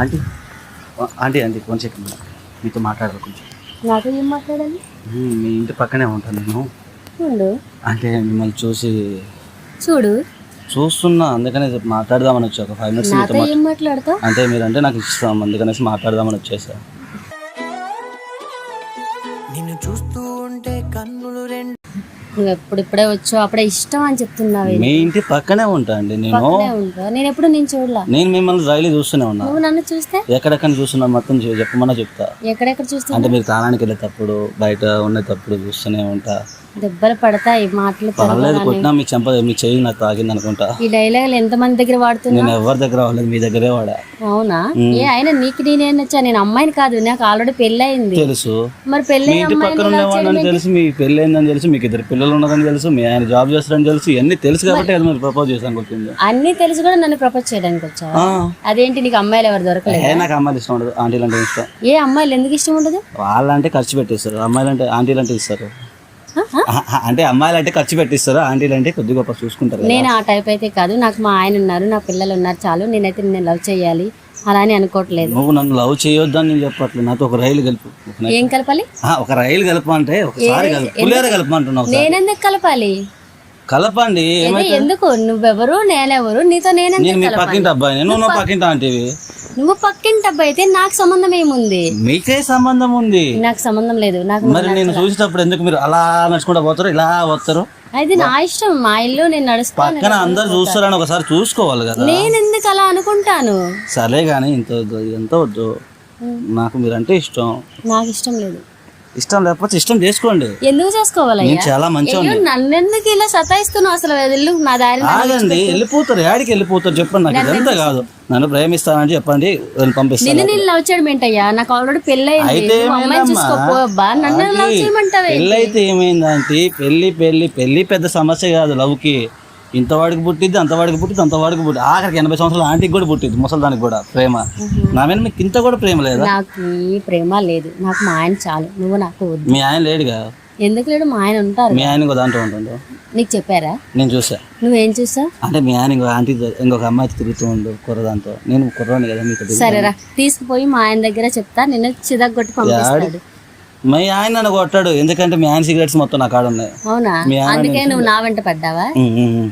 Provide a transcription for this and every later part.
Aunty aunty aunty కొంచెం second మీతో మాట్లాడాలి కొంచెం. నాతో ఏం మాట్లాడాలి? మీ ఇంటి పక్కనే ఉంటాను నేను. ఉండు అంటే మిమ్మల్ని చూసి చూడు. చూస్తున్నా అందుకనే మాట్లాడదామని వచ్చా. ఒక ఫైవ్ మినిట్స్ మీతో నాతో ఏం మాట్లాడతావు? అంటే మీరంటే నాకు ఇష్టం అందుకనేసి మాట్లాడదామని వచ్చేసా. నిన్ను చూస్తూ ఉంటే కన్నులు రెండు నువ్వు ఎప్పుడిప్పుడే వచ్చావు? అప్పుడే ఇష్టం అని చెప్తున్నావు మీ ఇంటి పక్కనే ఉంటా అండి నేను. పక్కనే ఉంటావు? నేను ఎప్పుడు నేను చూడలా? నేను మిమ్మల్ని రైలు చూస్తూనే ఉన్నా. నువ్వు నన్ను చూస్తే? ఎక్కడెక్కడ చూస్తున్నా మొత్తం చె- చెప్పమన్నా చెప్తా. ఎక్కడెక్కడ అంటే మీరు తాళానికి వెళ్ళేటప్పుడు బయట ఉండేటప్పుడు చూస్తూనే ఉంటా. దెబ్బలు పడతాయి మాటలు పర్లేదు తిరగగానే. కొట్టినా మీ చెంప మీ చెయ్యి నాకు తాగింది అనుకుంటా. ఈ డైలాగులు ఎంత మంది దగ్గర వాడుతున్నా? నేను ఎవరి దగ్గర అవ్వలేదు మీ దగ్గరే వాడా. అవునా? ఏ అయినా నీకు నేనేం నచ్చా? నేను అమ్మాయిని కాదు నాకు ఆల్రెడీ పెళ్ళి అయింది తెలుసు. మరి పెళ్ళి మీ ఇంటి పక్కన ఉండేవాళ్ళని తెలుసు మీ పెళ్ళి అయిందని తెలుసు మీకు ఇద్దరు పిల్లలు ఉన్నారని తెలుసు మీ ఆయన జాబ్ చేస్తారని తెలుసు ఇవన్నీ తెలుసు కాబట్టి అది మీరు ప్రపోజ్ చేశాను కొట్టింది అన్ని తెలిసి కూడా నన్ను ప్రపోజ్ చేయడానికి వచ్చావా? ఆ. అదేంటి నీకు అమ్మాయిలు ఎవరు దొరకలేదు? ఏ నాకు అమ్మాయిలు ఇష్టం ఉండదు ఆంటీలు అంటే ఇష్టం. ఏ అమ్మాయిలు ఎందుకు ఇష్టం ఉండదు? వాళ్ళంటే ఖర్చు పెట్టిస్తారు అమ్మాయిలు అంటే ఆంటీలు అంటే ఇస్తారు. అంటే అమ్మాయిలు అంటే ఖర్చు పెట్టిస్తారు ఆంటీలు అంటే కొద్ది గొప్ప చూసుకుంటారు. నేను ఆ టైప్ అయితే కాదు నాకు మా ఆయన ఉన్నారు నా పిల్లలు ఉన్నారు చాలు నేనైతే నేను లవ్ చేయాలి అలా అని అనుకోవట్లేదు. నువ్వు నన్ను లవ్ చేయొద్దని నేను చెప్పట్లేదు. నాతో ఒక రైలు కలుపు. ఏం కలపాలి? ఒక రైలు కలపమంటే ఒకసారి కలుపు. పులిహోర కలపమంటున్నావు నేనెందుకు కలపాలి? కలపండి ఎందుకు? నువ్వెవరు? నేనెవరు? నీతో నేను మీ పక్కింటి అబ్బాయి నువ్వు నా పక్కింటి ఆంటీవి. నువ్వు పక్కింటి అబ్బాయి అయితే నాకు సంబంధం ఏముంది? మీకే సంబంధం ఉంది. నాకు సంబంధం లేదు. నాకు మరి నేను చూసేటప్పుడు ఎందుకు మీరు అలా నడుచుకుంటూ పోతారు? ఇలా వస్తారు అది నా ఇష్టం మా ఇల్లు నేను నడుస్తాను పక్కన అందరు చూస్తారని ఒకసారి చూసుకోవాలి కదా. నేను ఎందుకు అలా అనుకుంటాను? సరే కానీ ఇంత వద్దు. ఎంత వద్దు నాకు మీరంటే ఇష్టం. నాకు ఇష్టం లేదు. ఇష్టం లేకపోతే ఇష్టం చేసుకోండి. ఎందుకు చేసుకోవాలయ్యా? నేను చాలా మంచిగా నన్నెందుకు ఇలా సతాయిస్తున్నావు? అసలు వెళ్ళు నా దారి ఆగండి వెళ్ళిపోతారు యాడికి వెళ్ళిపోతారు చెప్పండి నాకు ఇదంతా కాదు. నన్ను ప్రేమిస్తానని చెప్పండి పంపిస్తాను నిన్ను నేను లవ్ చేయడం ఏంటయ్యా? నాకు ఆల్రెడీ పెళ్ళి అయితే అయింది అమ్మాయిని చూసుకోపో. అబ్బా నన్ను లవ్ చేయమంటావే ఏమైందంటే పెళ్ళి పెళ్ళి పెళ్ళి పెద్ద సమస్య కాదు లవ్కి. ఇంతవాడికి పుట్టిద్ది అంతవాడికి పుట్టిద్ది అంతవాడికి పుట్టి ఆఖరికి ఎనభై సంవత్సరాల ఆంటీకి కూడా పుట్టిద్ది ముసలిదానికి కూడా ప్రేమ. నా మీద మీకు ఇంత కూడా ప్రేమ లేదా? నాకు ఈ ప్రేమ లేదు. నాకు మా ఆయన చాలు. నువ్వు నాకు వద్దు. మీ ఆయన లేడుగా? ఎందుకు లేడు? మా ఆయన ఉంటారు మీ ఆయన ఇంకో దాంట్లో ఉంటుండు. నీకు చెప్పారా? నేను చూసా నువ్వేం చూసావు అంటే మీ ఆయన ఇంకో ఆంటీ ఇంకొక అమ్మాయితో తిరుగుతూ ఉండు కుర్రదాంతో నేను కుర్రాని కదా తిరిగి- సరేరా. తీసుకుపోయి మా ఆయన దగ్గర చెప్తా. నిన్ను చిదగొట్టి పంపిస్తాడు. మీ ఆయన నన్ను కొట్టాడు. ఎందుకంటే మీ ఆయన సిగరెట్స్ మొత్తం నా కాడ ఉన్నాయి. అవునా? మీ ఆయన అందుకే నువ్వు నా వెంట పడ్డావా? ఉమ్, ఉమ్, ఉమ్.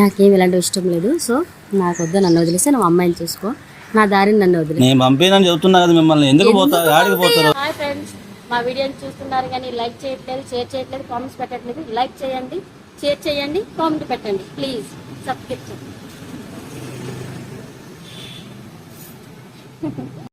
నాకేం ఇలాంటి ఇష్టం లేదు. సో నాకు వద్దు నన్ను వదిలేస్తే నువ్వు అమ్మాయిని చూసుకో. నా దారిని నన్ను వదిలే. నేను పంపినని చెప్తున్నా కదా మిమ్మల్ని. ఎందుకు పోతారు? ఆడికి పోతారు? Hi friends. మా వీడియోని చూస్తున్నారు కానీ లైక్ చేయట్లేదు షేర్ చేయట్లేదు కామెంట్స్ పెట్టట్లేదు. లైక్ చేయండి షేర్ చేయండి కామెంట్ పెట్టండి. ప్లీజ్ సబ్స్క్రైబ్ చేయండి